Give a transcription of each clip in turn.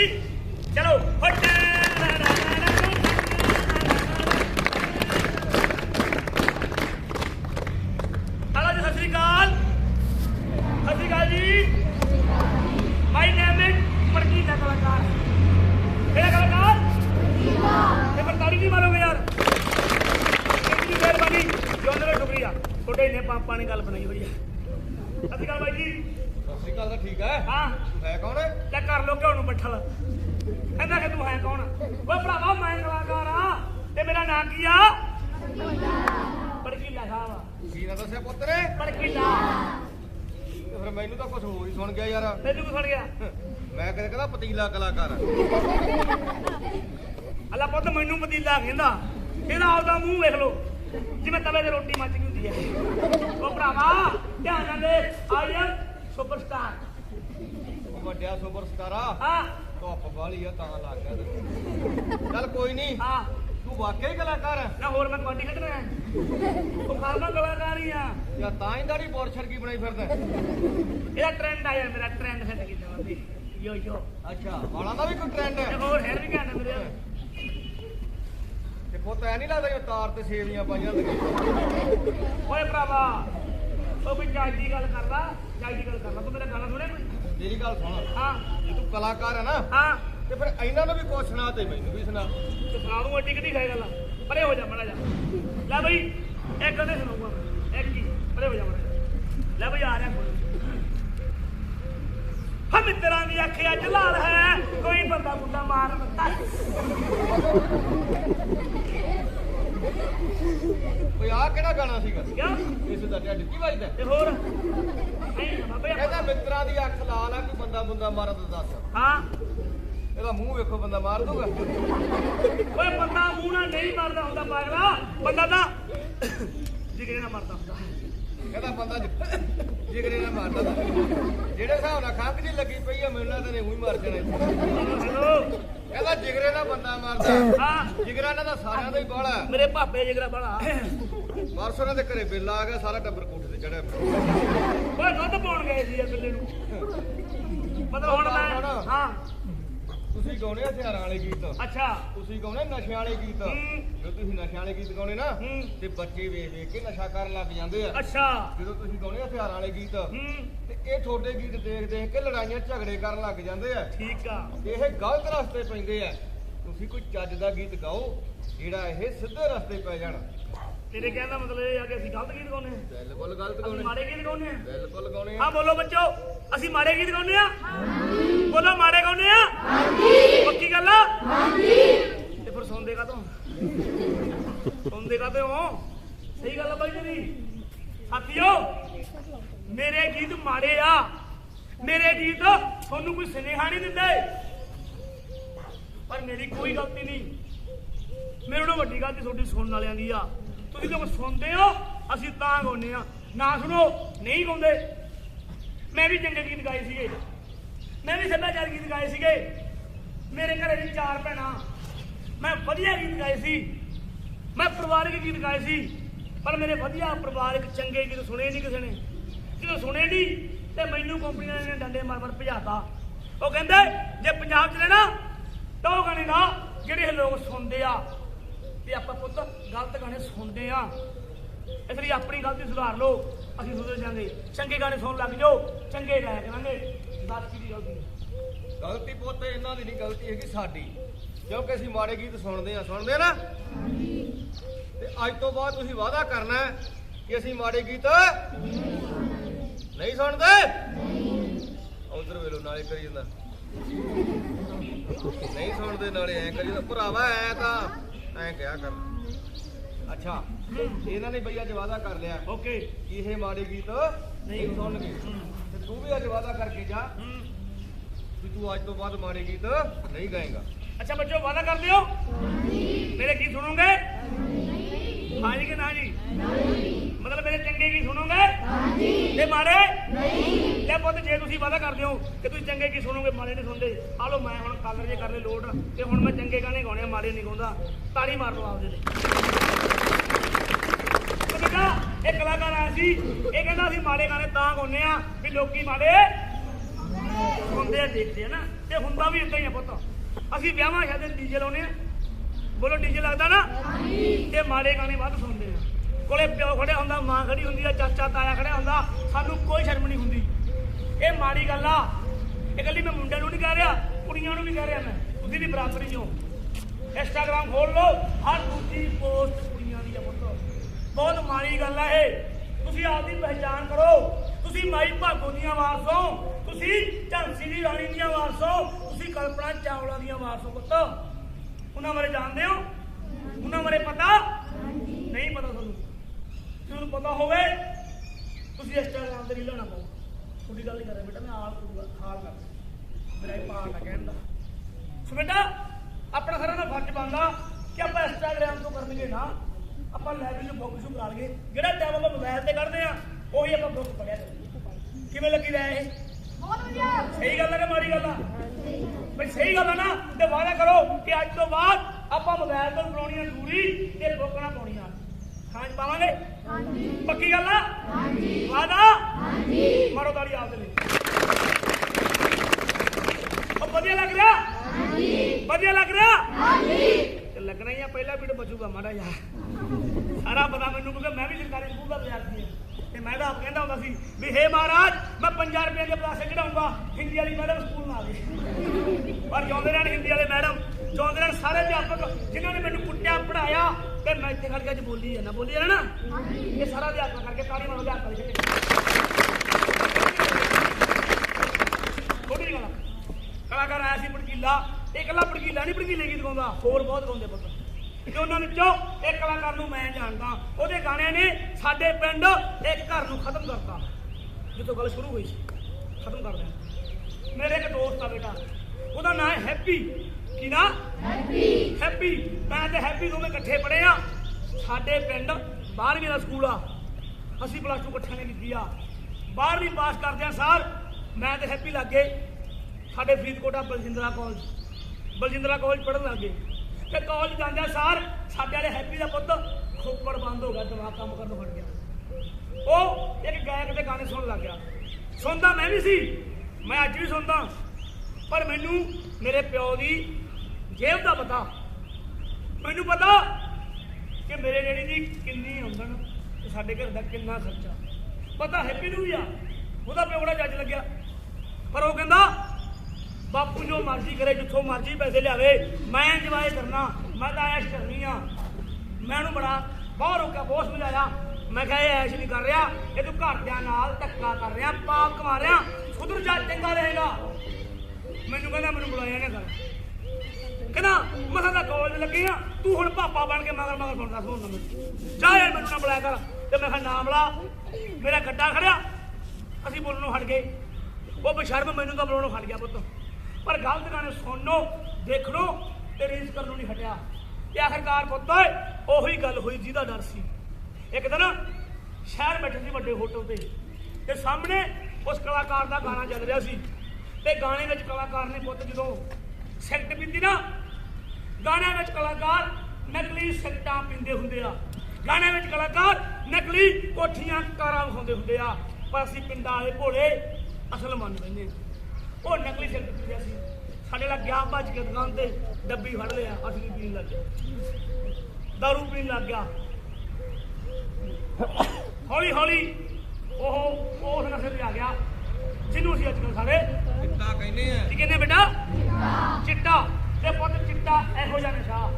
ready? ਓਏ ਭਰਾਵਾ ਮੈਂ ਕਲਾਕਾਰ ਆ। ਤੇ ਮੇਰਾ ਨਾਂ ਕੀ ਆ? ਪੜਕੀਲਾ ਸਾਹਿਬ ਕੀ ਨਾ ਦੱਸਿਆ ਪੁੱਤ ਨੇ ਪੜਕੀਲਾ ਤੇ ਫਿਰ ਮੈਨੂੰ ਤਾਂ ਕੁਝ ਹੋਰ ਹੀ ਸੁਣ ਗਿਆ ਯਾਰ। ਤੈਨੂੰ ਕੀ ਸੁਣ ਗਿਆ? ਮੈਂ ਕਦੇ ਕਹਿੰਦਾ ਪਤੀਲਾ ਕਲਾਕਾਰ ਅੱਲਾ ਪੁੱਤ ਮੈਨੂੰ ਪਤੀਲਾ ਕਹਿੰਦਾ। ਇਹਦਾ ਆਪਦਾ ਮੂੰਹ ਵੇਖ ਲੋ ਜਿਵੇਂ ਤਵੇ ਤੇ ਰੋਟੀ ਮੱਚ ਗਈ ਹੁੰਦੀ ਹੈ। ਉਹ ਭਰਾਵਾ ਧਿਆਨ ਨਾਲ ਆਈ ਐਮ ਸੁਪਰਸਟਾਰ। ਉਹ ਵੱਡਿਆ ਸੁਪਰ ਸਟਾਰਾ ਹਾਂ। ਧੁੱਪ ਵਾਲੀ ਆ ਤਾਂ ਲੱਗ ਗਿਆ ਤੈਨੂੰ। ਚੱਲ ਕੋਈ ਨਹੀਂ ਹਾਂ। ਤੂੰ ਵਾਕਈ ਕਲਾਕਾਰ ਹੈ ਨਾ ਹੋਰ ਮੈਂ ਕਬੱਡੀ ਖੇਡਣਾ ਹੈ। ਖਾਲਮਾ ਕਲਾਕਾਰ ਹੀ ਆ। ਜਾਂ ਤਾਂ ਹੀ ਦਾੜੀ ਬੋਰਸ਼ਰ ਕੀ ਬਣਾਈ ਫਿਰਦਾ ਹੈ? ਇਹਦਾ ਟ੍ਰੈਂਡ ਆਇਆ ਮੇਰਾ ਟ੍ਰੈਂਡ ਸੈੱਟ ਕੀਤਾ ਬੰਦੀ ਯੋ ਯੋ। ਅੱਛਾ ਵਾਲਾਂ ਦਾ ਵੀ ਕੋਈ ਟ੍ਰੈਂਡ ਤੇ ਹੈ ਹੋਰ ਹੈਰ ਵੀ ਕਹਿੰਦਾ ਮੇਰੇ। ਤੇ ਪੁੱਤ ਐ ਨਹੀਂ ਲੱਗਦਾ ਜਿਵੇਂ ਤਾਰ ਤੇ ਸੇਵੀਆਂ ਪਾਈਆਂ ਲੱਗੀਆਂ ਓਏ ਭਰਾਵਾ ਉਹ ਕੋਈ ਜਾਇਜ਼ ਦੀ ਗੱਲ ਕਰਦਾ ਜਾਇਜ਼ ਦੀ ਗੱਲ ਕਰਦਾ ਤੂੰ ਮੇਰਾ ਗਾਣਾ ਸੁਣਿਆ ਕੋਈ? ਮੇਰੀ ਗੱਲ ਸੁਣ। ਹਾਂ। ਜੇ ਤੂੰ ਕਲਾਕਾਰ ਹੈ ਨਾ ਹਾਂ। ਤੇ ਫਿਰ ਇਹਨਾਂ ਨੂੰ ਵੀ ਕੁਛ ਸੁਣਾ ਤੇ ਮੈਨੂੰ ਵੀ ਸੁਣਾ। ਤੇ ਸੁਣਾ ਦੂੰਗਾ ਏਡੀ ਕਿੱਡੀ ਖਾਈ ਗੱਲ ਪਰੇ ਹੋ ਜਾ ਮੜਾ ਜਾ। ਲੈ ਬਈ ਇੱਕ ਗਾਣੇ ਸੁਣਾਉਂਗਾ। ਇੱਕ ਹੀ। ਪਰੇ ਹੋ ਜਾ ਮੜਾ ਜਾ। ਲੈ ਬਈ ਆ ਰਿਹਾ ਕੋਲ ਹਮ ਮਿੱਤਰਾਂ ਦੀ ਅੱਖ ਅੱਜ ਲਾਲ ਹੈ। ਕੋਈ ਬੰਦਾ ਬੁੱਢਾ ਮਾਰ ਦਿੱਤਾ ਓਏ ਆਹ ਕਿਹੜਾ ਗਾਣਾ ਸੀਗਾ? ਕਿਆ ਇਸ ਦਾ ਢੱਡ ਕੀ ਵੱਜਦਾ? ਤੇ ਹੋਰ? ਨਹੀਂ ਬਾਬੇ ਕਹਿੰਦਾ ਮਿੱਤਰਾਂ ਦੀ ਅੱਖ ਲਾਲ ਆ ਕੋਈ ਬੰਦਾ ਬੰਦਾ ਮਾਰਾ ਤਾਂ ਦੱਸ। ਹਾਂ। ਇਹਦਾ ਮੂੰਹ ਵੇਖੋ ਬੰਦਾ ਮਾਰ ਦੂਗਾ ਓਏ ਬੰਦਾ ਮੂੰਹ ਨਾਲ ਨਹੀਂ ਮਰਦਾ ਹੁੰਦਾ ਪਾਗਲਾ। ਬੰਦਾ ਤਾਂ ਜਿਗਰੇ ਨਾਲ ਮਰਦਾ ਹੁੰਦਾ। ਕਹਿੰਦਾ ਬੰਦਾ ਜ- ਜਿਗਰੇ ਨਾਲ ਮਾਰਦਾ ਤਾ। ਜਿਹੜੇ ਹਿਸਾਬ ਨਾਲ ਖੰਗ ਜੀ ਲੱਗੀ ਪਈ ਆ ਮੈਨੂੰ ਲੱਗਦਾ ਨੇ ਉਹੀ ਮਰ ਜਾਣਾ ਇੱਥੇ। ਹੈਲੋ ਕਹਿੰਦਾ ਜਿਗਰੇ ਨਾਲ ਬੰਦਾ ਮਾਰਦਾ। ਹਾਂ। ਜਿਗਰਾ ਇਹਨਾਂ ਦਾ ਸਾਰਿਆਂ ਦਾ ਹੀ ਬਾਲਾ ਮੇਰੇ ਭਾਪੇ ਜਿਗਰਾ ਬੜਾ ਪਰਸੋਂ ਇਹਨਾਂ ਦੇ ਘਰੇ ਬਿੱਲ ਆ ਗਿਆ ਸਾਰਾ ਟੱਬਰ ਕੋਠੇ ਤੇ ਚੜਿਆ ਓਏ ਦੁੱਧ ਪਾਉਣ ਗਏ ਸੀ ਅਗਲੇ ਨੂੰ। ਮਤਲਬ ਹੁਣ ਮੈਂ ਹਾਂ। ਤੁਸੀਂ ਗਾਉਣੇ ਆ ਹਥਿਆਰਾਂ ਵਾਲੇ ਗੀਤ? ਅੱਛਾ। ਤੁਸੀਂ ਗਾਉਣੇ ਨਸ਼ਿਆਂ ਵਾਲੇ ਗੀਤ। ਜਦੋਂ ਤੁਸੀਂ ਨਸ਼ਿਆਂ ਵਾਲੇ ਗੀਤ ਗਾਉਣੇ ਨਾ। ਤੇ ਬੱਚੇ ਵੇਖ ਵੇਖ ਕੇ ਨਸ਼ਾ ਕਰਨ ਲੱਗ ਜਾਂਦੇ ਆ। ਅੱਛਾ। ਜਦੋਂ ਤੁਸੀਂ ਗਾਉਣੇ ਹਥਿਆਰਾਂ ਵਾਲੇ ਗੀਤ ਤੇ ਇਹ ਛੋਟੇ ਗੀਤ ਦੇਖ ਦੇਖ ਕੇ ਲੜਾਈਆਂ ਝਗੜੇ ਕਰਨ ਲੱਗ ਜਾਂਦੇ ਆ। ਠੀਕ ਆ। ਇਹ ਗਲਤ ਰਸਤੇ ਪੈਂਦੇ ਆ। ਤੁਸੀਂ ਕੋਈ ਚੱਜ ਦਾ ਗੀਤ ਗਾਓ ਜਿਹੜਾ ਇਹ ਸਿੱਧੇ ਰਸਤੇ ਪੈ ਜਾਣ। ਤੇਰੇ ਕਹਿਣ ਦਾ ਮਤਲਬ ਇਹ ਆ ਕਿ ਅਸੀਂ ਗਲਤ ਗੀਤ ਗਾਉਂਦੇ ਹਾਂ? ਬਿਲਕੁਲ ਗਲਤ ਗਾਉਣੇ ਮਾੜੇ ਗੀਤ ਗਾਉਂਦੇ ਹਾਂ? ਬਿਲਕੁਲ ਗਾਉਣੇ ਆ ਹਾਂ ਬੋਲੋ ਬੱਚੋ ਅਸੀਂ ਮਾੜੇ ਗੀਤ ਗਾਉਂਦੇ ਆ ਬੋਲੋ ਮਾੜੇ ਗਾਉਂਦੇ ਆ ਹਾਂਜੀ ਪੱਕੀ ਗੱਲ ਆ? ਹਾਂਜੀ ਤੇ ਫਿਰ ਸੁਣਦੇ ਕਾ ਤੂੰ ਸੁਣਦੇ ਕਾ ਤੇ ਹੋ? ਸਹੀ ਗੱਲ ਆ ਬਾਈ ਤੇਰੀ। ਸਾਥੀਓ ਮੇਰੇ ਗੀਤ ਮਾੜੇ ਆ। ਮੇਰੇ ਗੀਤ ਤੁਹਾਨੂੰ ਕੋਈ ਸੁਨੇਹਾ ਨਹੀਂ ਦਿੰਦੇ। ਪਰ ਮੇਰੀ ਕੋਈ ਗਲਤੀ ਨਹੀਂ। ਮੇਰੇ ਨਾਲੋਂ ਵੱਡੀ ਗਲਤੀ ਤੁਹਾਡੀ ਸੁਣਨ ਵਾਲਿਆਂ ਦੀ ਆ। ਤੁਸੀਂ ਜਦੋਂ ਸੁਣਦੇ ਹੋ, ਅਸੀਂ ਤਾਂ ਗਾਉਂਦੇ ਆ ਨਾ ਸੁਣੋ, ਨਹੀਂ ਗਾਉਂਦੇ। ਮੈਂ ਵੀ ਚੰਗੇ ਗੀਤ ਗਾਏ ਸੀਗੇ। ਮੈਂ ਵੀ ਸੱਭਿਆਚਾਰ ਗੀਤ ਗਾਏ ਸੀਗੇ। ਮੇਰੇ ਘਰੇ ਵੀ ਚਾਰ ਭੈਣਾਂ। ਮੈਂ ਵਧੀਆ ਗੀਤ ਗਾਏ ਸੀ। ਮੈਂ ਪਰਿਵਾਰਿਕ ਗੀਤ ਗਾਏ ਸੀ। ਪਰ ਮੇਰੇ ਵਧੀਆ ਪਰਿਵਾਰਕ ਚੰਗੇ ਗੀਤ ਸੁਣੇ ਨਹੀਂ ਕਿਸੇ ਨੇ। ਜਦੋਂ ਸੁਣੇ ਨਹੀਂ ਤੇ ਮੈਨੂੰ ਕੰਪਨੀ ਨੇ ਡੰਡੇ ਮਾਰ ਮਾਰ ਭਜਾਤਾ। ਉਹ ਕਹਿੰਦੇ, ਜੇ ਪੰਜਾਬ ਚ ਰਹਿਣਾ, ਤਾਂ ਉਹ ਗਾਣੇ ਗਾ ਜਿਹੜੇ ਇਹ ਲੋਕ ਸੁਣਦੇ ਆ। ਤੇ ਆਪਾਂ ਪੁੱਤ ਗਲਤ ਗਾਣੇ ਸੁਣਦੇ ਆ ਇਸ ਲਈ ਆਪਣੀ ਗਲਤੀ ਸੁਧਾਰ ਲਓ, ਅਸੀਂ ਸੁਧਰ ਜਾਂਗੇ। ਚੰਗੇ ਗਾਣੇ ਸੁਣ ਲੱਗ ਜਾਓ, ਚੰਗੇ ਗਾਇਆ ਕਰਾਂਗੇ ਬਾਕੀ ਦੀ ਗਲਤੀ ਗਲਤੀ ਪੁੱਤ ਇਹਨਾਂ ਦੀ ਨਹੀਂ, ਗਲਤੀ ਹੈਗੀ ਸਾਡੀ। ਕਿਉਂਕਿ ਅਸੀਂ ਮਾੜੇ ਗੀਤ ਸੁਣਦੇ ਆ ਸੁਣਦੇ ਨਾ? ਤੇ ਅੱਜ ਤੋਂ ਬਾਅਦ ਤੁਸੀਂ ਵਾਅਦਾ ਕਰਨਾ ਕਿ ਅਸੀਂ ਮਾੜੇ ਗੀਤ ਨਹੀਂ ਸੁਣਦੇ? ਉਧਰ ਵੇਲੋ ਨਾਲੇ ਕਰੀ ਜਾਂਦਾ। ਨਹੀਂ ਸੁਣਦੇ, ਨਾਲੇ ਐ ਕਰੀ ਜਾਂਦਾ। ਭਰਾਵਾ, ਐ ਤਾਂ ਐ ਕਿਹਾ ਕਰ। ਅੱਛਾ ਇਹਨਾਂ ਨੇ ਬਈ ਅੱਜ ਕਰ ਲਿਆ ਓਕੇ। ਕਿ ਇਹ ਮਾੜੇ ਗੀਤ ਨਹੀਂ ਸੁਣਨਗੇ। ਤੇ ਤੂੰ ਵੀ ਅੱਜ ਕਰਕੇ ਜਾ ਹੂੰ। ਵੀ ਤੂੰ ਅੱਜ ਤੋਂ ਬਾਅਦ ਮਾੜੇ ਗੀਤ ਨਹੀਂ ਗਾਏਗਾ। ਅੱਛਾ ਬੱਚੋ ਵਾਦਾ ਕਰਦੇ ਹੋ ਮੇਰੇ ਕੀ ਸੁਣੋਗੇ? ਹਾਂਜੀ ਕਿ ਨਾ ਜੀ? ਮਤਲਬ ਮੇਰੇ ਚੰਗੇ ਕੀ ਸੁਣੋਗੇ? ਤੇ ਮਾੜੇ? ਨਹੀਂ। ਲੈ ਪੁੱਤ ਜੇ ਤੁਸੀਂ ਵਾਦਾ ਕਰਦੇ ਹੋ ਕਿ ਤੁਸੀਂ ਚੰਗੇ ਕੀ ਸੁਣੋਗੇ ਮਾੜੇ ਨਹੀਂ ਸੁਣਦੇ। ਆ ਲੋ ਮੈਂ ਹੁਣ ਕਾਲਰ ਜੇ ਕਰਨੇ ਲੋਡ ਤੇ ਹੁਣ ਮੈਂ ਚੰਗੇ ਗਾਣੇ ਗਾਉਣੇ ਮਾੜੇ ਨਹੀਂ ਗਾਉਂਦਾ। ਤਾੜੀ ਮਾਰ ਲਓ ਆਪਦੇ ਤੇ। ਬੇਟਾ ਇਹ ਕਲਾਕਾਰ ਆਇਆ ਸੀ ਇਹ ਕਹਿੰਦਾ ਅਸੀਂ ਮਾੜੇ ਗਾਣੇ ਤਾਂ ਗਾਉਂਦੇ ਆ ਵੀ ਲੋਕੀ ਮਾੜੇ ਸੁਣਦੇ ਸੁਣਦੇ ਆ ਦੇਖਦੇ ਆ ਨਾ। ਤੇ ਹੁੰਦਾ ਵੀ ਇਦਾਂ ਹੀ ਆ ਪੁੱਤ। ਅਸੀਂ ਵਿਆਹਾਂ ਸ਼ਾਦੇ ਡੀਜੇ ਲਾਉਨੇ ਆ। ਬੋਲੋ ਡੀਜੇ ਲੱਗਦਾ ਨਾ? ਤੇ ਮਾੜੇ ਗਾਣੇ ਵੱਧ ਸੁਣਦੇ ਆ। ਕੋਲੇ ਪਿਓ ਖੜਿਆ ਹੁੰਦਾ ਮਾਂ ਖੜੀ ਹੁੰਦੀ ਆ ਚਾਚਾ ਤਾਇਆ ਖੜਿਆ ਹੁੰਦਾ ਸਾਨੂੰ ਕੋਈ ਸ਼ਰਮ ਨਹੀਂ ਹੁੰਦੀ। ਇਹ ਮਾੜੀ ਗੱਲ ਆ। ਇਹ ਗੱਲੀ ਮੈਂ ਮੁੰਡਿਆਂ ਨੂੰ ਨਹੀਂ ਕਹਿ ਰਿਹਾ ਕੁੜੀਆਂ ਨੂੰ ਵੀ ਕਹਿ ਰਿਹਾ ਮੈਂ। ਤੁਸੀਂ ਵੀ ਬਰਾਬਰੀ ਹੋ ਇੰਸਟਾਗ੍ਰਾਮ ਖੋਲ ਲਓ ਹਰ ਦੂਜੀ ਪੋਸਟ ਕੁੜੀਆਂ ਦੀ ਆ ਪੁੱਤ। ਬਹੁਤ ਮਾੜੀ ਗੱਲ ਆ ਇਹ। ਤੁਸੀਂ ਆਪਦੀ ਪਹਿਚਾਣ ਕਰੋ। ਤੁਸੀਂ ਮਾਈ ਭਾਗੋ ਦੀਆਂ ਵਾਰਸੋ ਤੁਸੀਂ ਝਾਂਸੀ ਦੀ ਰਾਣੀ ਦੀਆਂ ਵਾਰਸੋ ਤੁਸੀਂ ਕਲਪਨਾ ਚਾਵਲਾ ਦੀਆਂ ਵਾਰਸੋ ਪੁੱਤ। ਉਹਨਾਂ ਬਾਰੇ ਜਾਣਦੇ ਹੋ? ਉਹਨਾਂ ਬਾਰੇ ਪਤਾ? ਨਹੀਂ ਪਤਾ ਤੁਹਾਨੂੰ। ਤੁਹਾਨੂੰ ਪਤਾ ਹੋਵੇ ਤੁਸੀਂ ਇੰਸਟਾਗ੍ਰਾਮ ਤੇ ਰੀਲਾਂ ਨਾ ਪਾਓ ਤੁਹਾਡੀ ਗੱਲ ਨਹੀਂ ਕਰ ਰਿਹਾ ਬੇਟਾ ਮੈਂ ਆਲ ਕਰੂੰਗਾ ਖਾਲ ਕਰ। ਮੇਰਾ ਇਹ ਪਾਠ ਆ ਕਹਿਣ ਦਾ। ਸੋ ਬੇਟਾ ਆਪਣਾ ਸਾਰਾ ਦਾ ਫਰਜ਼ ਬਣਦਾ ਕਿ ਆਪਾਂ ਇੰਸਟਾਗ੍ਰਾਮ ਤੋਂ ਕਰਨਗੇ ਨਾ ਆਪਾਂ ਲਾਇਬ੍ਰੇਰੀ ਨੂੰ ਫੋਕਸ ਕਰਾ ਲਈਏ। ਜਿਹੜਾ ਟਾਈਮ ਆਪਾਂ ਮੋਬਾਈਲ ਤੇ ਕੱਢਦੇ ਆ ਉਹੀ ਆਪਾਂ ਬੁੱਕ ਪੜਿਆ ਕਿਵੇਂ ਲੱਗੀ ਰਿਹਾ ਇਹ? ਬਹੁਤ ਵਧੀਆ। ਸਹੀ ਗੱਲ ਹੈ ਕਿ ਮਾੜੀ ਗੱਲ ਆ? ਬਈ ਸਹੀ ਗੱਲ ਆ ਨਾ ਤੇ ਵਾਅਦਾ ਕਰੋ ਕਿ ਅੱਜ ਤੋਂ ਬਾਅਦ ਆਪਾਂ ਮੋਬਾਈਲ ਤੋਂ ਬਣਾਉਣੀਆਂ ਦੂਰੀ ਤੇ ਬੁੱਕ ਨਾ ਪਾਉਣੀਆਂ। ਖਾਂ ਚ ਪਾਵਾਂਗੇ। ਹਾਂਜੀ ਪੱਕੀ ਗੱਲ ਆ? ਹਾਂਜੀ। ਵਾਦਾ ਹਾਂਜੀ। ਮਾਰੋ ਤਾੜੀ ਆਪਦੇ ਲਈ। ਉਹ ਵਧੀਆ ਲੱਗ ਰਿਹਾ? ਹਾਂਜੀ। ਵਧੀਆ ਲੱਗ ਰਿਹਾ? ਹਾਂਜੀ। ਤੇ ਲੱਗਣਾ ਹੀ ਆ ਪਹਿਲਾ ਵੀਡ ਬਚੂਗਾ ਮਾੜਾ ਜਿਹਾ। ਸਾਰਾ ਪਤਾ ਮੈਨੂੰ ਕਿਉਂਕਿ ਮੈਂ ਵੀ ਸਰਕਾਰੀ ਸਕੂਲ ਦਾ ਵਿਦਿਆਰਥੀ ਹਾਂ ਤੇ ਮੈਂ ਤਾਂ ਆਪ ਕਹਿੰਦਾ ਹੁੰਦਾ ਸੀ ਵੀ ਹੇ ਮਹਾਰਾਜ ਮੈਂ 50 ਰੁਪਏ ਦੇ ਪਲਾਸੇ ਚੜਾਉਂਗਾ ਹਿੰਦੀ ਵਾਲੀ ਮੈਡਮ ਸਕੂਲ ਨਾ ਆਵੇ ਪਰ ਚਾਹੁੰਦੇ ਰਹਿਣ ਹਿੰਦੀ ਵਾਲੇ ਮੈਡਮ ਚਾਹੁੰਦੇ ਰਹਿਣ ਸਾਰੇ ਅਧਿਆਪਕ ਜਿਨ੍ਹਾਂ ਨੇ ਮੈਨੂੰ ਕੁੱਟਿਆ ਪੜਾਇਆ ਤੇ ਮੈਂ ਇੱਥੇ ਖੜ ਕੇ ਅੱਜ ਬੋਲੀ ਜਾਂਦਾ। ਬੋਲੀ ਜਾਂਦਾ ਨਾ? ਇਹ ਸਾਰਾ ਅਧਿਆਪਕ ਕਰਕੇ ਤਾੜੀ ਮਾਰੋ ਅਧਿਆਪਕ ਦੇ ਥੋੜੀ ਗੱਲ ਕਲਾਕਾਰ ਆਇਆ ਸੀ ਪੜਕੀਲਾ ਇਹ ਇਕੱਲਾ ਭੜਕੀਲਾ ਨਹੀਂ ਭੜਕੀਲੇ ਗੀਤ ਗਾਉਂਦਾ, ਹੋਰ ਬਹੁਤ ਗਾਉਂਦੇ ਪੁੱਤ। ਤੇ ਉਹਨਾਂ ਵਿੱਚੋਂ ਇੱਕ ਕਲਾਕਾਰ ਨੂੰ ਮੈਂ ਜਾਣਦਾ। ਉਹਦੇ ਗਾਣੇ ਨੇ ਸਾਡੇ ਪਿੰਡ ਇੱਕ ਘਰ ਨੂੰ ਖਤਮ ਕਰਤਾ। ਜਦੋਂ ਗੱਲ ਸ਼ੁਰੂ ਹੋਈ ਸੀ, ਖਤਮ ਕਰ ਦਿਆ ਮੇਰੇ ਇੱਕ ਦੋਸਤ ਆ ਬੇਟਾ। ਉਹਦਾ ਨਾਮ ਹੈ ਹੈਪੀ। ਕੀ ਨਾ? ਹੈਪੀ ਹੈਪੀ ਮੈਂ ਤੇ ਹੈਪੀ ਦੋਵੇਂ ਇਕੱਠੇ ਪੜ੍ਹੇ ਆ। ਸਾਡੇ ਪਿੰਡ 12ਵੀਂ ਦਾ ਸਕੂਲ ਆ। ਅਸੀਂ ਪਲੱਸ 2 ਇਕੱਠਿਆਂ ਨੇ ਕੀਤੀ ਆ। 12ਵੀਂ ਪਾਸ ਕਰਦਿਆਂ ਸਾਰ। ਮੈਂ ਤੇ ਹੈਪੀ ਲੱਗੇ। ਸਾਡੇ ਫਰੀਦਕੋਟਾ ਬਲਜਿੰਦਰਾ ਕਾਲਜ ਬਲਜਿੰਦਰਾ ਕਾਲਜ ਪੜ੍ਹਨ ਲੱਗੇ। ਤੇ ਕਾਲਜ ਜਾਂਦਿਆਂ ਸਾਰ। ਸਾਡੇ ਵਾਲੇ ਹੈਪੀ ਦਾ ਪੁੱਤ ਖੋਪੜ ਬੰਦ ਹੋ ਗਿਆ, ਦਿਮਾਗ ਕੰਮ ਕਰਨ ਫੜ ਗਿਆ। ਉਹ ਇੱਕ ਗਾਇਕ ਦੇ ਗਾਣੇ ਸੁਣਨ ਲੱਗ ਗਿਆ। ਸੁਣਦਾ ਮੈਂ ਵੀ ਸੀ। ਮੈਂ ਅੱਜ ਵੀ ਸੁਣਦਾ। ਪਰ ਮੈਨੂੰ ਮੇਰੇ ਪਿਓ ਦੀ ਜੇਬ ਦਾ ਪਤਾ। ਮੈਨੂੰ ਪਤਾ ਕਿ ਮੇਰੇ ਡੈਡੀ ਦੀ ਕਿੰਨੀ ਆਮਦਨ ਤੇ ਸਾਡੇ ਘਰ ਦਾ ਕਿੰਨਾ ਖਰਚਾ। ਪਤਾ ਹੈਪੀ ਨੂੰ ਵੀ ਆ। ਉਹਦਾ ਪਿਓ ਬੜਾ ਜੱਜ ਲੱਗਿਆ। ਪਰ ਉਹ ਕਹਿੰਦਾ, ਬਾਪੂ ਜੋ ਮਰਜ਼ੀ ਕਰੇ, ਜਿੱਥੋਂ ਮਰਜ਼ੀ ਪੈਸੇ ਲਿਆਵੇ, ਮੈਂ ਇੰਜੋਏ ਕਰਨਾ, ਮੈਂ ਤਾਂ ਐਸ਼ ਕਰਨੀ ਆ। ਮੈਂ ਉਹਨੂੰ ਬੜਾ ਬਹੁਤ ਰੋਕਿਆ ਬਹੁਤ ਸਮਝਾਇਆ ਮੈਂ ਕਿਹਾ, ਇਹ ਐਸ਼ ਨਹੀਂ ਕਰ ਰਿਹਾ, ਇਹ ਤੂੰ ਘਰਦਿਆਂ ਨਾਲ ਧੱਕਾ ਕਰ ਰਿਹਾ, ਪਾਪ ਕਮਾ ਰਿਹਾ, ਸੁਧਰ ਜਾ, ਚੰਗਾ ਰਹੇਗਾ। ਮੈਨੂੰ ਕਹਿੰਦਾ, ਮੈਨੂੰ ਬੁਲਾਇਆ ਨਾ ਕਰ। ਕਹਿੰਦਾ, ਮਸਾਂ ਦਾ ਕਾਲਜ ਲੱਗੇ ਆ, ਤੂੰ ਹੁਣ ਪਾਪਾ ਬਣ ਕੇ ਮਗਰ ਮਗਰ ਸੁਣਦਾ ਸੁਣਦਾ ਮੈਨੂੰ ਜਾ ਯਾਰ, ਮੈਨੂੰ ਨਾ ਬੁਲਾਇਆ ਕਰ। ਤੇ ਮੈਂ ਕਿਹਾ, ਨਾਮ ਲਾ। ਮੇਰਾ ਗੱਡਾ ਖੜਿਆ। ਅਸੀਂ ਬੋਲਣ ਨੂੰ ਹਟ ਗਏ। ਉਹ ਬਸ਼ਰਮ ਮੈਨੂੰ ਤਾਂ ਬੋਲਣੋਂ ਹਟ ਗਿਆ ਪੁੱਤ। ਪਰ ਗਲਤ ਗਾਣੇ ਸੁਣਨੋਂ, ਦੇਖਣੋਂ ਤੇ ਰੀਸ ਕਰਨੋਂ ਨਹੀਂ ਹਟਿਆ। ਤੇ ਆਖਰਕਾਰ ਪੁੱਤ, ਓਏ, ਉਹੀ ਗੱਲ ਹੋਈ ਜਿਹਦਾ ਡਰ ਸੀ। ਇੱਕ ਦਿਨ ਸ਼ਹਿਰ ਬੈਠੇ ਸੀ ਵੱਡੇ ਹੋਟਲ ਤੇ। ਤੇ ਸਾਹਮਣੇ ਉਸ ਕਲਾਕਾਰ ਦਾ ਗਾਣਾ ਚੱਲ ਰਿਹਾ ਸੀ। ਤੇ ਗਾਣੇ ਵਿੱਚ ਕਲਾਕਾਰ ਨੇ ਪੁੱਤ ਜਦੋਂ ਸਿਗਰਟ ਪੀਂਦੀ ਨਾ, ਗਾਣਿਆਂ ਵਿੱਚ ਕਲਾਕਾਰ ਨਕਲੀ ਸਿਗਰਟਾਂ ਪੀਂਦੇ ਹੁੰਦੇ ਆ। ਗਾਣਿਆਂ ਵਿੱਚ ਕਲਾਕਾਰ ਨਕਲੀ ਕੋਠੀਆਂ ਕਾਰਾਂ ਵਿਖਾਉਂਦੇ ਹੁੰਦੇ ਆ। ਪਰ ਅਸੀਂ ਪਿੰਡਾਂ ਵਾਲੇ ਭੋਲੇ ਅਸਲ ਮੰਨ ਲੈਂਦੇ ਉਹ ਨਕਲੀ ਸਿਗਰਟ ਪੀਂਦੇ ਸੀ। ਸਾਡੇ ਨਾਲ ਗਿਆ ਭੱਜ ਕੇ ਦੁਕਾਨ ਤੇ, ਡੱਬੀ ਫੜ ਲਿਆ ਅਸਲੀ ਪੀਣ ਲੱਗ ਗਿਆ ਦਾਰੂ ਪੀਣ ਲੱਗ ਗਿਆ। ਹੌਲੀ ਹੌਲੀ ਉਹ ਉਸ ਨਸ਼ੇ ਤੇ ਆ ਗਿਆ। ਜਿਹਨੂੰ ਅਸੀਂ ਅੱਜ ਕੱਲ੍ਹ ਸਾਰੇ? ਕਿੱਦਾਂ ਕਹਿੰਦੇ ਆ। ਕੀ ਕਹਿੰਦੇ ਬੇਟਾ? ਚਿੱਟਾ। ਤੇ ਪੁੱਤ ਚਿੱਟਾ ਇਹੋ ਜਿਹਾ ਨਸ਼ਾ।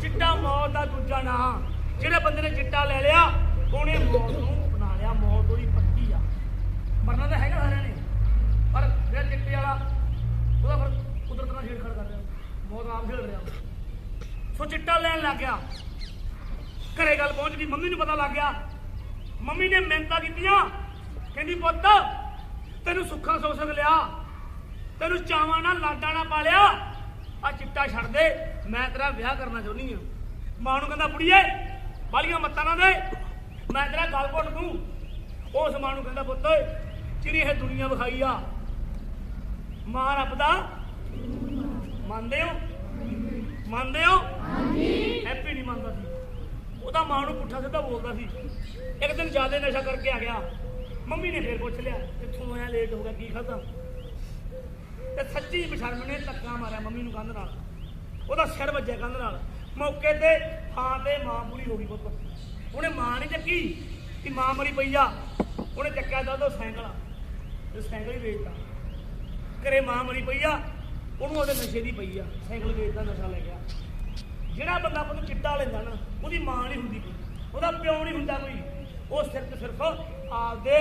ਚਿੱਟਾ ਮੌਤ ਦਾ ਦੂਜਾ ਨਾਂ। ਜਿਹੜੇ ਬੰਦੇ ਨੇ ਚਿੱਟਾ ਲੈ ਲਿਆ ਉਹਨੇ ਮੌਤ ਨੂੰ ਬਣਾ ਲਿਆ। ਮੌਤ ਉਹਦੀ ਪੱਕੀ ਆ। ਮਰਨਾ ਤਾਂ ਹੈਗਾ ਸਾਰਿਆਂ ਨੇ। ਪਰ ਜਿਹੜਾ ਚਿੱਟੇ ਵਾਲਾ ਉਹਦਾ ਫਿਰ ਕੁਦਰਤ ਨਾਲ ਛੇੜਖਾੜ ਕਰ ਰਿਹਾ। ਮੌਤ ਆਪ ਖੇਡ ਰਿਹਾ। ਸੋ ਚਿੱਟਾ ਲੈਣ ਲੱਗ ਗਿਆ। ਘਰੇ ਗੱਲ ਪਹੁੰਚ ਗਈ। ਮੰਮੀ ਨੂੰ ਪਤਾ ਲੱਗ ਗਿਆ। ਮੰਮੀ ਨੇ ਮਿਹਨਤਾਂ ਕੀਤੀਆਂ। ਕਹਿੰਦੀ ਪੁੱਤ ਤੈਨੂੰ ਸੁੱਖਾ ਸੁੱਖ ਲਿਆ। ਤੈਨੂੰ ਚਾਵਾਂ ਨਾਲ ਲਾਡਾਂ ਨਾਲ ਪਾਲਿਆ। ਆ ਚਿੱਟਾ ਛੱਡ ਦੇ। ਮੈਂ ਤੇਰਾ ਵਿਆਹ ਕਰਨਾ ਚਾਹੁੰਦੀ ਆ ਮਾਂ ਨੂੰ ਕਹਿੰਦਾ ਬੁੜੀਏ ਬਾਲੀਆਂ ਮੱਤਾਂ ਨਾ ਦੇ। ਮੈਂ ਤੇਰਾ ਗਲ ਘੁੱਟ ਦੂੰ। ਉਸ ਮਾਂ ਨੂੰ ਕਹਿੰਦਾ ਪੁੱਤ ਜਿਹੜੀ ਇਹ ਦੁਨੀਆ ਵਿਖਾਈ ਆ ਮਾਂ ਰੱਬ ਦਾ ਮੰਨਦੇ ਹੋ? ਮੰਨਦੇ ਹੋ? ਹੈਪੀ ਨਹੀਂ ਮੰਨਦਾ ਸੀ। ਉਹਦਾ ਮਾਂ ਨੂੰ ਪੁੱਠਾ ਸਿੱਧਾ ਬੋਲਦਾ ਸੀ। ਇੱਕ ਦਿਨ ਜ਼ਿਆਦਾ ਨਸ਼ਾ ਕਰਕੇ ਆ ਗਿਆ। ਮੰਮੀ ਨੇ ਫੇਰ ਪੁੱਛ ਲਿਆ ਕਿੱਥੋਂ ਆਇਆ ਲੇਟ ਹੋ ਗਿਆ, ਕੀ ਖਾਧਾ? ਤੇ ਸੱਚੀ ਬਸ਼ਰਮ ਨੇ ਧੱਕਾ ਮਾਰਿਆ ਮੰਮੀ ਨੂੰ ਕੰਧ ਨਾਲ। ਉਹਦਾ ਸਿਰ ਵੱਜਿਆ ਕੰਧ ਨਾਲ। ਮੌਕੇ ਤੇ ਥਾਂ ਤੇ ਮਾਂ ਪੂਰੀ ਹੋ ਗਈ ਪੁੱਤ। ਉਹਨੇ ਮਾਂ ਨਹੀਂ ਚੱਕੀ ਕਿ ਮਾਂ ਮਰੀ ਪਈ ਆ। ਉਹਨੇ ਚੱਕਿਆ ਦਾ ਉਹ ਸਾਈਕਲ ਤੇ ਸਾਈਕਲ ਹੀ ਵੇਚਦਾ ਘਰੇ ਮਾਂ ਮਰੀ ਪਈ ਆ, ਉਹਨੂੰ ਉਹਦੇ ਨਸ਼ੇ ਦੀ ਪਈ ਆ। ਸਾਈਕਲ ਵੇਚਦਾ ਨਸ਼ਾ ਲੈ ਗਿਆ। ਜਿਹੜਾ ਬੰਦਾ ਆਪਾਂ ਨੂੰ ਚਿੱਟਾ ਲੈਂਦਾ ਨਾ, ਉਹਦੀ ਮਾਂ ਨਹੀਂ ਹੁੰਦੀ ਕੋਈ। ਉਹਦਾ ਪਿਓ ਨਹੀਂ ਹੁੰਦਾ ਕੋਈ। ਉਹ ਸਿਰਫ ਸਿਰਫ ਆਪਦੇ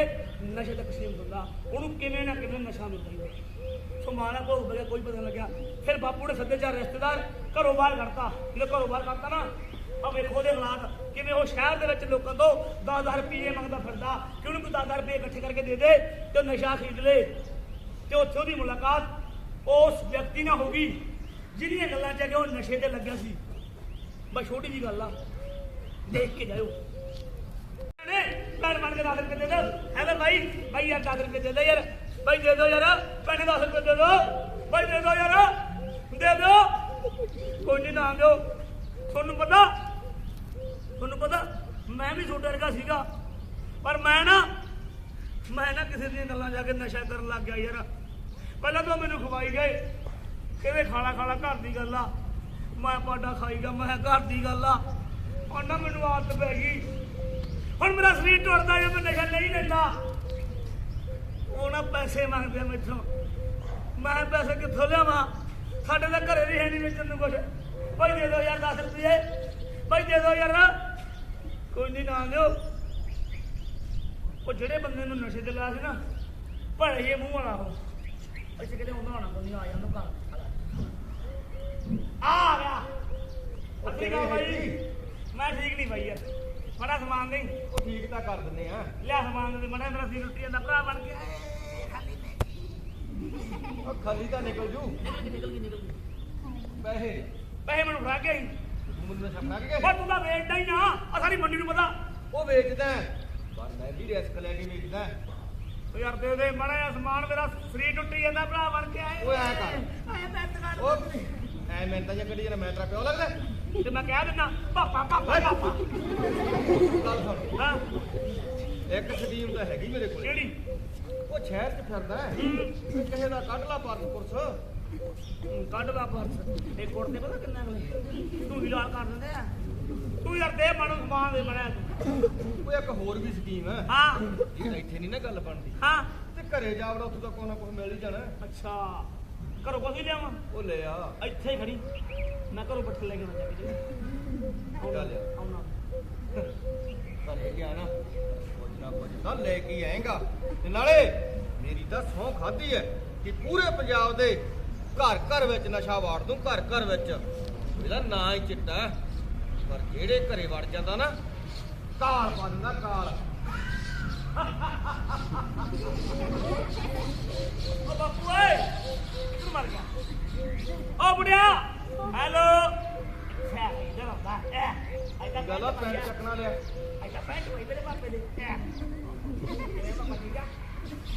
ਨਸ਼ੇ ਤੱਕ ਸੀਮਤ ਹੁੰਦਾ। ਉਹਨੂੰ ਕਿਵੇਂ ਨਾ ਕਿਵੇਂ ਨਸ਼ਾ ਮਿਲਦਾ ਸੋ ਮਾਂ ਨਾਲ ਭੋਗ ਬਗਿਆ ਕੋਈ ਪਤਾ ਲੱਗਿਆ। ਫਿਰ ਬਾਪੂ ਨੇ ਸੱਦੇ ਚਾਰ ਰਿਸ਼ਤੇਦਾਰ, ਘਰੋਂ ਬਾਹਰ ਕੱਢਤਾ। ਜਦੋਂ ਘਰੋਂ ਬਾਹਰ ਕੱਢਤਾ ਨਾ ਆ ਵੇਖੋ ਉਹਦੇ ਹਾਲਾਤ, ਕਿਵੇਂ ਉਹ ਸ਼ਹਿਰ ਦੇ ਵਿੱਚ ਲੋਕਾਂ ਤੋਂ 10000 ਰੁਪਏ ਮੰਗਦਾ ਫਿਰਦਾ, ਕਿ ਉਹਨੂੰ ਕੋਈ 10000 ਰੁਪਏ ਇਕੱਠੇ ਕਰਕੇ ਦੇ ਦੇ ਤੇ ਉਹ ਨਸ਼ਾ ਖਰੀਦ ਲੇ। ਤੇ ਉੱਥੇ ਉਹਦੀ ਮੁਲਾਕਾਤ ਉਸ ਵਿਅਕਤੀ ਨਾਲ ਹੋ ਗਈ, ਜਿਹਦੀਆਂ ਗੱਲਾਂ ਚ ਕਿ ਉਹ ਨਸ਼ੇ ਤੇ ਲੱਗਿਆ ਸੀ। ਬਸ ਛੋਟੀ ਜੀ ਗੱਲ ਆ, ਦੇਖ ਕੇ ਜਾਇਓ। ਭੈਣ ਬਣ ਕੇ 10 ਰੁਪਏ ਦੇ ਦੋ ਹੈਦਰ ਭਾਈ ਭਾਈ ਯਾਰ 10 ਰੁਪਏ ਦੇ ਦੇ ਯਾਰ। ਭਾਈ ਦੇ ਦੋ ਯਾਰ, ਭੈਣੇ 10 ਰੁਪਏ ਦੇ ਦੋ ਭਾਈ ਦੇ ਦੋ ਯਾਰ, ਦੇ ਦਿਓ। ਕੋਈ ਨਹੀਂ ਨਾ ਦਿਓ। ਤੁਹਾਨੂੰ ਪਤਾ ਤੁਹਾਨੂੰ ਪਤਾ, ਮੈਂ ਵੀ ਛੋਟੇ ਵਰਗਾ ਸੀਗਾ। ਪਰ ਮੈਂ ਨਾ ਮੈਂ ਨਾ ਕਿਸੇ ਦੀਆਂ ਗੱਲਾਂ ਜਾ ਕੇ ਨਸ਼ਾ ਕਰਨ ਲੱਗ ਗਿਆ ਯਾਰ। ਪਹਿਲਾਂ ਤਾਂ ਮੈਨੂੰ ਖਵਾਈ ਗਏ। ਕਿਵੇਂ ਖਾਣਾ ਖਾਣਾ ਘਰ ਦੀ ਗੱਲ ਆ। ਮੈਂ ਪਾਡਾ ਖਾਈਗਾ ਮੈਂ ਕਿਹਾ ਘਰ ਦੀ ਗੱਲ ਆ। ਹੁਣ ਨਾ ਮੈਨੂੰ ਆਦਤ ਪੈ ਗਈ। ਹੁਣ ਮੇਰਾ ਸਰੀਰ ਟੁੱਟਦਾ ਜੇ ਮੈਂ ਨਸ਼ਾ ਨਹੀਂ ਲੈਂਦਾ। ਉਹ ਨਾ ਪੈਸੇ ਮੰਗਦੇ ਮੈਥੋਂ। ਮੈਂ ਪੈਸੇ ਕਿੱਥੋਂ ਲਿਆਵਾਂ? ਸਾਡੇ ਤਾਂ ਘਰੇ ਵੀ ਹੈ ਨਹੀਂ ਵੇਚਣ ਨੂੰ ਕੁਛ। ਭਾਈ ਦੇ ਦਿਓ ਯਾਰ 10 ਰੁਪਏ। ਭਾਈ ਦੇ ਦਿਓ ਯਾਰ। ਕੋਈ ਨਹੀਂ ਨਾ ਦਿਓ ਉਹ ਜਿਹੜੇ ਬੰਦੇ ਨੂੰ ਨਸ਼ੇ ਤੇ ਲਾਇਆ ਸੀ ਨਾ ਭੜੇ ਜੇ ਮੂੰਹ ਵਾਲਾ ਉਹ। ਅੱਛਾ ਕਿਤੇ ਹੁੰਦਾ ਹੋਣਾ ਕੋਈ ਆ ਜਾਂਦਾ ਘਰ ਆ ਗਿਆ। ਅੱਛੀ ਗੱਲ ਭਾਈ ਮੈਂ ਠੀਕ ਨਹੀਂ ਭਾਈ ਯਾਰ। ਬੜਾ ਸਮਾਨ ਨਹੀਂ ਉਹ ਠੀਕ ਤਾਂ ਕਰ ਦਿੰਦੇ ਆ। ਲਿਆ ਸਮਾਨ ਦੇ ਮੜਾ ਮੇਰਾ ਸਿਰ ਉੱਟੀ ਜਾਂਦਾ ਭਰਾ ਬਣ ਕੇ ਉਹ ਖਾਲੀ ਤਾਂ ਨਿਕਲ ਜੂ। ਨਿਕਲ ਗਈ ਨਿਕਲ ਗਈ ਨਿਕਲ ਗਈ ਪੈਸੇ। ਪੈਸੇ ਮੈਨੂੰ ਫੜਾ ਗਿਆ ਸੀ ਨਸ਼ਾ ਬਣਾ ਕੇ ਉਹ ਤੂੰ ਤਾਂ ਵੇਚਦਾ ਹੀ ਨਾ ਆ ਸਾਰੀ ਮੰਡੀ ਨੂੰ ਪਤਾ। ਉਹ ਵੇਚਦਾ ਹੈ। ਪਰ ਮੈਂ ਵੀ ਰਿਸਕ ਲੈ ਕੇ ਵੇਚਦਾ ਹੈ। ਉਹ ਯਾਰ ਦੇ ਦੇ ਮੜਾ ਜਿਹਾ ਸਮਾਨ ਮੇਰਾ ਸਰੀਰ ਟੁੱਟੀ ਜਾਂਦਾ ਭਰਾ ਬਣ ਕੇ ਆਏ ਓਏ ਐਂ ਕਰ। ਆਏ ਮੈਂ ਤਾਂ ਉਹ ਐ ਮੈਂ ਤਾਂ ਜੇ ਕੱਢੀ ਮੈਂ ਤੇਰਾ ਪਿਓ ਲੱਗਦਾ। ਤੇ ਮੈਂ ਕਹਿ ਦਿੰਦਾ ਪਾਪਾ ਪਾਪਾ ਪਾਪਾ। ਗੱਲ ਸੁਣ। ਹਾਂ। ਇੱਕ ਸਕੀਮ ਤਾਂ ਹੈਗੀ ਮੇਰੇ ਕੋਲ। ਕਿਹੜੀ? ਉਹ ਸ਼ਹਿਰ 'ਚ ਫਿਰਦਾ ਹੈ। ਤੇ ਕਿਸੇ ਦਾ ਕੱਢ ਲਾ ਪਰਸ। ਪੁਰਸ ਕੱਢ ਲਾ ਪਰਸ ਇਹ ਕੁੜਤੇ ਪਤਾ ਕਿੰਨਾ ਅਗਲੇ ਤੂੰ ਹੀ ਲਾਲ ਕਰ ਦਿੰਦੇ ਆ। ਤੂੰ ਯਾਰ ਦੇ ਮਨੂੰ ਸਮਾਨ ਦੇ ਮੜਿਆ ਉਹ ਇੱਕ ਹੋਰ ਵੀ ਸਕੀਮ ਹੈ। ਹਾਂ। ਇਹ ਇੱਥੇ ਨਹੀਂ ਨਾ ਗੱਲ ਬਣਦੀ। ਹਾਂ। ਤੇ ਘਰੇ ਜਾਵੜਾ ਉੱਥੋਂ ਤਾਂ ਕੋਈ ਨਾ ਕੋਈ ਮਿਲ ਹੀ ਜਾਣਾ। ਅੱਛਾ। ਘਰੋਂ ਕੁਛ ਹੀ ਲਿਆਵਾਂ? ਉਹ ਲੈ ਆ। ਇੱਥੇ ਹੀ ਖੜੀ। ਮੈਂ ਘਰੋਂ ਬੱਠਲ ਲੈ ਕੇ ਆਉਣਾ ਜਾ ਕੇ ਚੱਲ ਯਾਰ। ਆਉਣਾ ਘਰੇ ਗਿਆ ਨਾ। ਕੁਝ ਨਾ ਕੁਝ ਤਾਂ ਲੈ ਕੇ ਆਏਗਾ। ਤੇ ਨਾਲੇ ਮੇਰੀ ਤਾਂ ਸਹੁੰ ਖਾਦੀ ਹੈ ਕਿ ਪੂਰੇ ਪੰਜਾਬ ਦੇ ਘਰ ਘਰ ਵਿੱਚ ਨਸ਼ਾ ਵਾੜ ਦੂੰ ਘਰ ਘਰ ਵਿੱਚ। ਇਹਦਾ ਨਾਂ ਹੀ ਚਿੱਟਾ। ਪਰ ਜਿਹੜੇ ਘਰੇ ਵੜ ਜਾਂਦਾ ਨਾ ਕਾਲ ਪਾ ਦਿੰਦਾ ਕਾਲ। ਬਾਪੂ ਓਏ! ਓ ਬੁੜਿਆ। ਹੈਲੋ ਇਧਰ ਆਉਂਦਾ ਐ ਗੱਲ ਪੈਰ ਚੱਕਣਾ ਲਿਆ। ਆਇਦਾ ਪੈਂਟ ਹੋਈ ਮੇਰੇ ਪਾਪੇ ਦੇ। ਐ। ਮੇਰੇ ਪਾਪਾ ਠੀਕ ਆ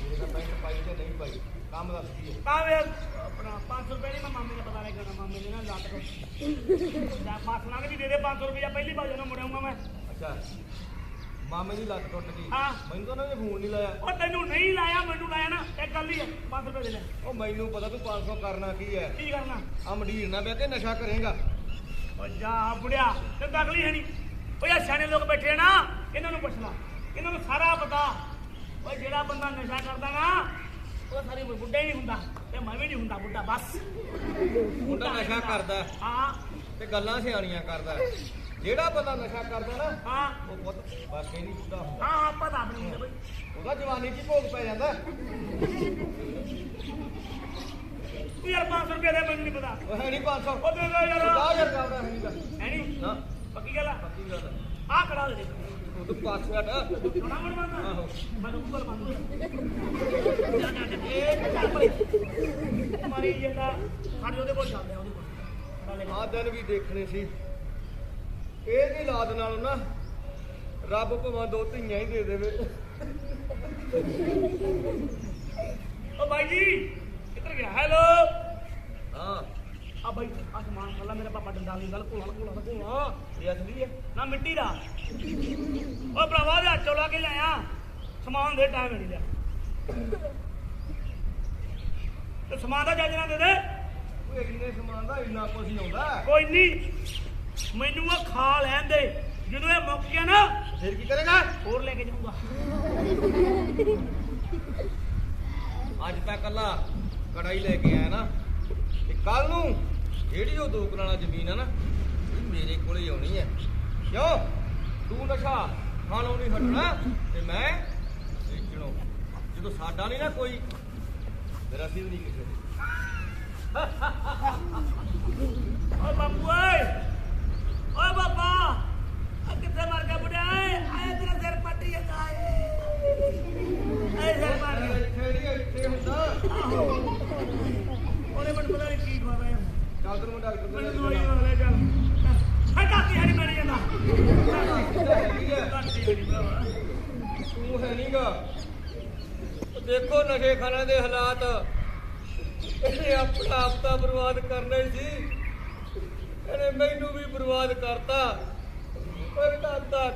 ਮੇਰੇ ਦਾ ਪੈਂਟ ਪਾਈ ਤੇ ਨਹੀਂ ਪਾਈ ਕੰਮ ਦੱਸ ਕੀ ਹੈ ਤਾਂ ਵੇ ਆਪਣਾ 500 ਰੁਪਏ ਨਹੀਂ ਮੈਂ ਮਾਮੇ ਨੇ ਪਤਾ ਕਰਨਾ ਮਾਮੇ ਨੇ ਨਾ ਲੱਤ ਤੋਂ। ਜਾ ਮਾਸ ਲੰਘ ਦੀ ਦੇ ਦੇ 500 ਰੁਪਏ ਪਹਿਲੀ ਵਾਰ ਜਦੋਂ ਮੁੜਿਆਉਂਗਾ ਮੈਂ। ਅੱਛਾ। ਮਾਮੇ ਦੀ ਲੱਤ ਟੁੱਟ ਗਈ। ਹਾਂ। ਮੈਨੂੰ ਤਾਂ ਉਹਨੇ ਫੋਨ ਨਹੀਂ ਲਾਇਆ। ਉਹ ਤੈਨੂੰ ਨਹੀਂ ਲਾਇਆ ਮੈਨੂੰ ਲਾਇਆ ਨਾ ਇੱਕ ਗੱਲ ਹੀ ਹੈ 500 ਰੁਪਏ ਦੇ ਲੈ। ਉਹ ਮੈਨੂੰ ਪਤਾ ਤੂੰ 500 ਕਰਨਾ ਕੀ ਹੈ। ਕੀ ਕਰਨਾ? ਆ ਮੰਡੀਰ ਨਾ ਬਹਿ ਕੇ ਨਸ਼ਾ ਕਰੇਗਾ। ਓ ਜਾ ਬੁੜਿਆ ਤੇ ਤਕਲੀ ਹੈ ਨਹੀਂ। ਓ ਯਾਰ ਸਿਆਣੇ ਲੋਕ ਬੈਠੇ ਆ ਨਾ ਇਹਨਾਂ ਨੂੰ ਪੁੱਛ ਲਾ ਇਹਨਾਂ ਨੂੰ ਸਾਰਾ ਪਤਾ। ਓ ਜਿਹੜਾ ਬੰਦਾ ਨਸ਼ਾ ਕਰਦਾ ਨਾ ਉਹ ਸਾਰੀ ਉਮਰ ਬੁੱਢਾ ਹੀ ਨਹੀਂ ਹੁੰਦਾ ਤੇ ਮੈਂ ਵੀ ਨਹੀਂ ਹੁੰਦਾ ਬੁੱਢਾ ਬਸ। ਮੁੰਡਾ ਨਸ਼ਾ ਕਰਦਾ। ਹਾਂ। ਤੇ ਗੱਲਾਂ ਸਿਆਣੀਆਂ ਕਰਦਾ। ਜਿਹੜਾ ਬੰਦਾ ਨਸ਼ਾ ਕਰਦਾ ਨਾ ਹਾਂ। ਉਹ ਪੁੱਤ ਇਹ ਨਹੀਂ ਬੁੱਢਾ ਹੁੰਦਾ ਹਾਂ ਹਾਂ ਪਤਾ ਮੁੰਡੇ ਬਈ। ਉਹਦਾ ਜਵਾਨੀ 'ਚ ਹੀ ਭੋਗ ਪੈ ਜਾਂਦਾ। ਤੂੰ ਯਾਰ 500 ਰੁਪਏ ਦੇ ਮੈਨੂੰ ਨਹੀਂ ਪਤਾ। ਉਹ ਹੈ ਨਹੀਂ 500 ਉਹ ਦੇ ਦੇ ਯਾਰ। ਦਾ ਯਾਰ ਕਰਦਾ ਹੈ ਨਹੀਂਗਾ ਹੈ ਨਹੀਂ ਨਾ। ਪੱਕੀ ਗੱਲ ਆ? ਪੱਕੀ ਗੱਲ ਹੈ। ਆ ਕਰਾ ਦੇ ਤੂੰ ਪਾਸਵਰਡ ਥੋੜਾ ਮੋੜ ਮੰਨਦਾ ਆਹੋ। ਮੈਨੂੰ ਗੂਗਲ ਮੰਨ ਜਾ। ਜਾ ਇਹ ਚੱਲ ਪਰੇ। ਮਾਰੀ ਜਾਂਦਾ। ਸਾਡੇ ਉਹਦੇ ਕੋਲ ਆ ਉਹਦੇ ਕੋਲ। ਆ ਦਿਨ ਵੀ ਦੇਖਣੇ ਸੀ। ਇਹਦੀ ਲਾਦ ਨਾਲੋਂ ਨਾ ਰੱਬ ਭਾਵੇਂ ਦੋ ਧੀਆਂ ਹੀ ਦੇ ਦੇਵੇ। ਓ ਬਾਈ ਜੀ ਕਿੱਧਰ ਗਿਆ? ਹੈਲੋ ਹਾਂ। ਆ ਬਾਈ ਆ ਸਮਾਨ ਖੱਲਾ ਮੇਰੇ ਪਾਪਾ ਡੰਡਾ ਲਈ ਗੱਲ ਕੋਲਾ ਕੋਲਾ ਕੋਲਾ ਇਹ ਅਸਲੀ ਹੈ ਨਾ ਮਿੱਟੀ ਦਾ। ਓ ਭਰਾਵਾ ਦੇ ਹੱਥੋਂ ਲਾ ਕੇ ਲਿਆਇਆ। ਸਮਾਨ ਦੇ ਟਾਈਮ ਨਹੀਂ ਲਿਆ। ਤੇ ਸਮਾਨ ਦਾ ਜੱਜ ਨਾ ਦੇ ਦੇ। ਓਏ ਇੰਨੇ ਸਮਾਨ ਦਾ ਇੰਨਾ ਕੁਝ ਹੀ ਆਉਂਦਾ। ਕੋਈ ਨਹੀਂ ਮੈਨੂੰ ਉਹ ਖਾ ਲੈਣ ਦੇ। ਜਦੋਂ ਇਹ ਮੁੱਕ ਗਿਆ ਨਾ, ਫਿਰ ਕੀ ਕਰੇਗਾ? ਹੋਰ ਲੈ ਕੇ ਜਾਊਂਗਾ। ਅੱਜ ਤਾਂ ਕੱਲਾ ਕੜਾਈ ਲੈ ਕੇ ਆਇਆ ਨਾ। ਤੇ ਕੱਲ ਨੂੰ ਜਿਹੜੀ ਉਹ ਦੋ ਕਨਾਲਾ ਜ਼ਮੀਨ ਆ ਨਾ, ਇਹ ਮੇਰੇ ਕੋਲੇ ਹੀ ਆਉਣੀ ਹੈ ਕਿਉਂ? ਤੂੰ ਨਸ਼ਾ ਖਾਣੋਂ ਨਹੀਂ ਹਟਣਾ ਤੇ ਮੈਂ ਵੇਚਣੋਂ। ਜਦੋਂ ਸਾਡਾ ਨਹੀਂ ਨਾ ਕੋਈ ਮੇਰਾ ਸਿਰ ਨਹੀਂ ਕਿਸੇ ਦੇ। ਓਏ ਬਾਪੂ ਓਏ ਓਏ ਬਾਬਾ ਆ ਕਿੱਥੇ ਮਰ ਗਿਆ ਬੁੱਢਾ ਏ ਆਏ ਤੇਰਾ ਸਿਰ ਪੱਟੀ ਜਾਂਦਾ ਏ ਆਏ ਸਿਰ ਮਾਰ ਗਿਆ ਇੱਥੇ ਨਹੀਂ ਇੱਥੇ ਹੁੰਦਾ ਉਹਨੇ ਮੈਨੂੰ ਪਤਾ ਨਹੀਂ ਕੀ ਖਵਾ ਰਿਹਾ ਚੱਲ ਤੈਨੂੰ ਮੈਂ ਡਾਕਟਰ ਮੈਨੂੰ ਕੋਲ ਦਵਾਈ ਲੈ ਵਾਲਾ ਚੱਲ ਹਟਾ ਕੇ ਹਰੀ ਮਰ ਜਾਂਦਾ ਹੈਗੀ ਹੈ ਕਾਟੀ ਹਰੀ ਭਰਾਵਾ ਤੂੰ ਹੈ ਨਹੀਂਗਾ ਦੇਖੋ ਨਸ਼ੇ ਖਾਣੇ ਦੇ ਹਾਲਾਤ ਇਹਨੇ ਆਪਣਾ ਆਪ ਤਾਂ ਬਰਬਾਦ ਕਰਨਾ ਹੀ ਸੀ ਇਹਨੇ ਮੈਨੂੰ ਵੀ ਬਰਬਾਦ ਕਰਤਾ ਪਰ ਦਾਦਾ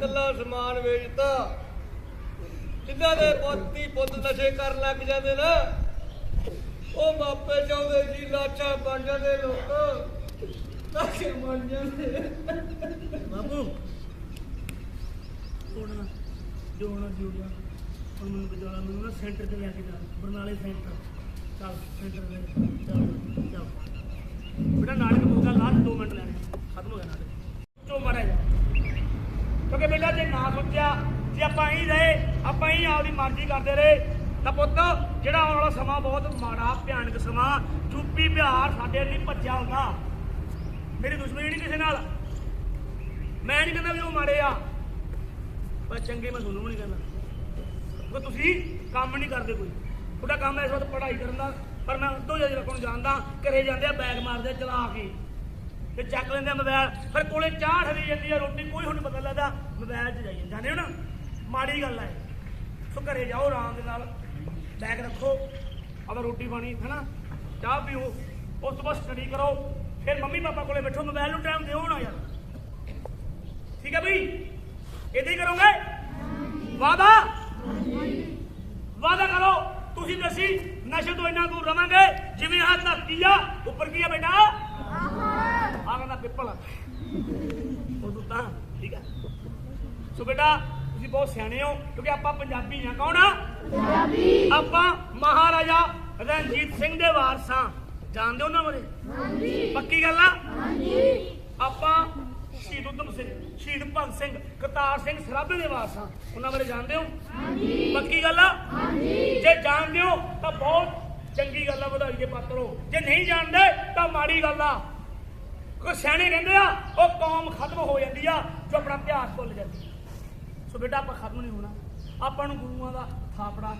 ਕੱਲਾ ਸਮਾਨ ਵੇਚਦਾ ਜਿਨ੍ਹਾਂ ਦੇ ਪੁੱਤੀ ਪੁੱਤ ਨਸ਼ੇ ਕਰਨ ਲੱਗ ਜਾਂਦੇ ਨਾ, ਉਹ ਮਾਪੇ ਚਾਹੁੰਦੇ ਸੀ ਲਾਚਾ ਬਣ ਜਾਂਦੇ ਲੋਕ ਲਾਚਾ ਬਣ ਜਾਂਦੇ। ਬਾਬੂ ਹੁਣ ਜੋ ਹੋਣਾ ਜੁੜਿਆ ਹੁਣ ਮੈਨੂੰ ਬਚਾਉਣਾ ਮੈਨੂੰ ਨਾ ਸੈਂਟਰ ਤੇ ਲੈ ਕੇ ਜਾ, ਬਰਨਾਲੇ ਸੈਂਟਰ। ਚੱਲ, ਸੈਂਟਰ ਤੇ ਚੱਲ ਚੱਲ। ਬੇਟਾ ਨਾਟਕ ਮੁੱਕਾ ਲਾਸਟ 2 ਮਿੰਟ ਲੈਣੇ ਖਤਮ ਹੋ ਗਿਆ ਨਾਟਕ ਚੋ ਮਾਰਿਆ ਕਿਉਂਕਿ ਬੇਟਾ ਜੇ ਨਾ ਸੋਚਿਆ, ਜੇ ਆਪਾਂ ਹੀ ਰਹੇ, ਆਪਾਂ ਹੀ ਆਪਦੀ ਮਰਜ਼ੀ ਕਰਦੇ ਰਹੇ, ਤਾਂ ਪੁੱਤ ਜਿਹੜਾ ਆਉਣ ਵਾਲਾ ਸਮਾਂ ਬਹੁਤ ਮਾੜਾ, ਭਿਆਨਕ ਸਮਾਂ ਯੂਪੀ ਬਿਹਾਰ ਸਾਡੇ ਲਈ ਭੱਜਿਆ ਹੁੰਦਾ ਮੇਰੀ ਦੁਸ਼ਮਣੀ ਨਹੀਂ ਕਿਸੇ ਨਾਲ। ਮੈਂ ਨਹੀਂ ਕਹਿੰਦਾ ਵੀ ਉਹ ਮਾੜੇ ਆ, ਪਰ ਚੰਗੇ ਮੈਂ ਤੁਹਾਨੂੰ ਵੀ ਨਹੀਂ ਕਹਿੰਦਾ। ਕਿਉਂਕਿ ਤੁਸੀਂ ਕੰਮ ਨਹੀਂ ਕਰਦੇ ਕੋਈ। ਤੁਹਾਡਾ ਕੰਮ ਇਸ ਵਕਤ ਪੜ੍ਹਾਈ ਕਰਨ ਦਾ, ਪਰ ਮੈਂ ਉਦੋਂ ਜ਼ਿਆਦਾ ਕੋਲ ਜਾਣਦਾ, ਘਰੇ ਜਾਂਦੇ ਆ, ਬੈਗ ਮਾਰਦੇ ਚਲਾ ਕੇ। ਤੇ ਚੱਕ ਲੈਂਦੇ ਆ ਮੋਬਾਈਲ। ਫਿਰ ਕੋਲੇ ਚਾਹ ਠਰੀ ਜਾਂਦੀ ਆ ਰੋਟੀ, ਕੋਈ ਹੁਣ ਪਤਾ ਲੱਗਦਾ, ਮੋਬਾਈਲ 'ਚ ਜਾਈ ਜਾਂਦੇ ਹੋ ਨਾ ਮਾੜੀ ਗੱਲ ਹੈ ਸੋ ਘਰੇ ਜਾਓ ਆਰਾਮ ਦੇ ਨਾਲ ਬੈਗ ਰੱਖੋ, ਆਪਦਾ ਰੋਟੀ ਪਾਣੀ, ਹੈਨਾ। ਚਾਹ ਪੀਓ, ਉਸ ਤੋਂ ਬਾਅਦ ਸਟੱਡੀ ਕਰੋ। ਫਿਰ ਮੰਮੀ ਪਾਪਾ ਕੋਲੇ ਬੈਠੋ, ਮੋਬਾਈਲ ਨੂੰ ਟਾਈਮ ਦਿਓ ਨਾ ਯਾਰ। ਠੀਕ ਹੈ ਬਈ? ਇਦਾਂ ਹੀ ਕਰੋਗੇ? ਵਾਦਾ ਵਾਦਾ ਕਰੋ। ਤੁਸੀਂ ਦੱਸੀ, ਨਸ਼ੇ ਤੋਂ ਇੰਨਾ ਦੂਰ ਰਵਾਂਗੇ, ਜਿਵੇਂ ਹੱਥ ਧਰਤੀ ਆ, ਉੱਪਰ ਕੀ ਆ ਬੇਟਾ? ਪਿੱਪਲ ਉਹ ਤੂੰ ਤਾਂ ਠੀਕ ਆ? ਸੋ ਬੇਟਾ ਤੁਸੀਂ ਬਹੁਤ ਸਿਆਣੇ ਹੋ ਕਿਉਂਕਿ ਆਪਾਂ ਪੰਜਾਬੀ ਆ। ਕੌਣ ਆ? ਪੰਜਾਬੀ। ਆਪਾਂ ਮਹਾਰਾਜਾ ਰਣਜੀਤ ਸਿੰਘ ਦੇ ਵਾਰਸਾਂ ਜਾਣਦੇ ਹੋ ਨਾ ਬਾਰੇ? ਹਾਂਜੀ। ਪੱਕੀ ਗੱਲ ਆ? ਹਾਂਜੀ। ਆਪਾਂ ਸ਼ਹੀਦ ਉਦਮ ਸਿੰਘ ਸ਼ਹੀਦ ਭਗਤ ਸਿੰਘ ਕਰਤਾਰ ਸਿੰਘ ਸਰਾਭੇ ਦੇ ਵਾਰਸਾਂ ਉਹਨਾਂ ਬਾਰੇ ਜਾਣਦੇ ਹੋ? ਹਾਂਜੀ। ਪੱਕੀ ਗੱਲ ਆ? ਹਾਂਜੀ। ਜੇ ਜਾਣਦੇ ਹੋ ਤਾਂ ਬਹੁਤ ਚੰਗੀ ਗੱਲ ਆ ਵਧਾਈ ਦੇ ਪਾਤਰ ਜੇ ਨਹੀਂ ਜਾਣਦੇ ਤਾਂ ਮਾੜੀ ਗੱਲ ਆ। ਕੋਈ ਸਿਆਣੇ ਕਹਿੰਦੇ ਆ, ਉਹ ਕੌਮ ਖਤਮ ਹੋ ਜਾਂਦੀ ਆ, ਜੋ ਆਪਣਾ ਇਤਿਹਾਸ ਭੁੱਲ ਜਾਂਦੀ ਆ। ਸੋ ਬੇਟਾ, ਆਪਾਂ ਖਤਮ ਨਹੀਂ ਹੋਣਾ। ਆਪਾਂ ਨੂੰ ਗੁਰੂਆਂ ਦਾ ਥਾਪੜਾ,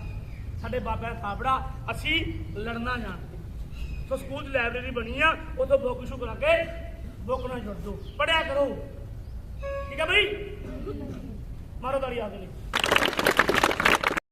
ਸਾਡੇ ਬਾਬਿਆਂ ਦਾ ਥਾਪੜਾ, ਅਸੀਂ ਲੜਨਾ ਜਾਣਦੇ ਸੋ ਸਕੂਲ 'ਚ ਲਾਇਬ੍ਰੇਰੀ ਬਣੀ ਆ, ਉੱਥੋਂ ਬੁੱਕ ਇਸ਼ੂ ਕਰਾ ਕੇ ਬੁੱਕ ਨਾਲ ਜੁੜ ਜਾਓ। ਪੜਿਆ ਕਰੋ। ਠੀਕ ਹੈ ਬਈ? ਮਾਰੋ ਤਾੜੀ ਆ ਕੇ।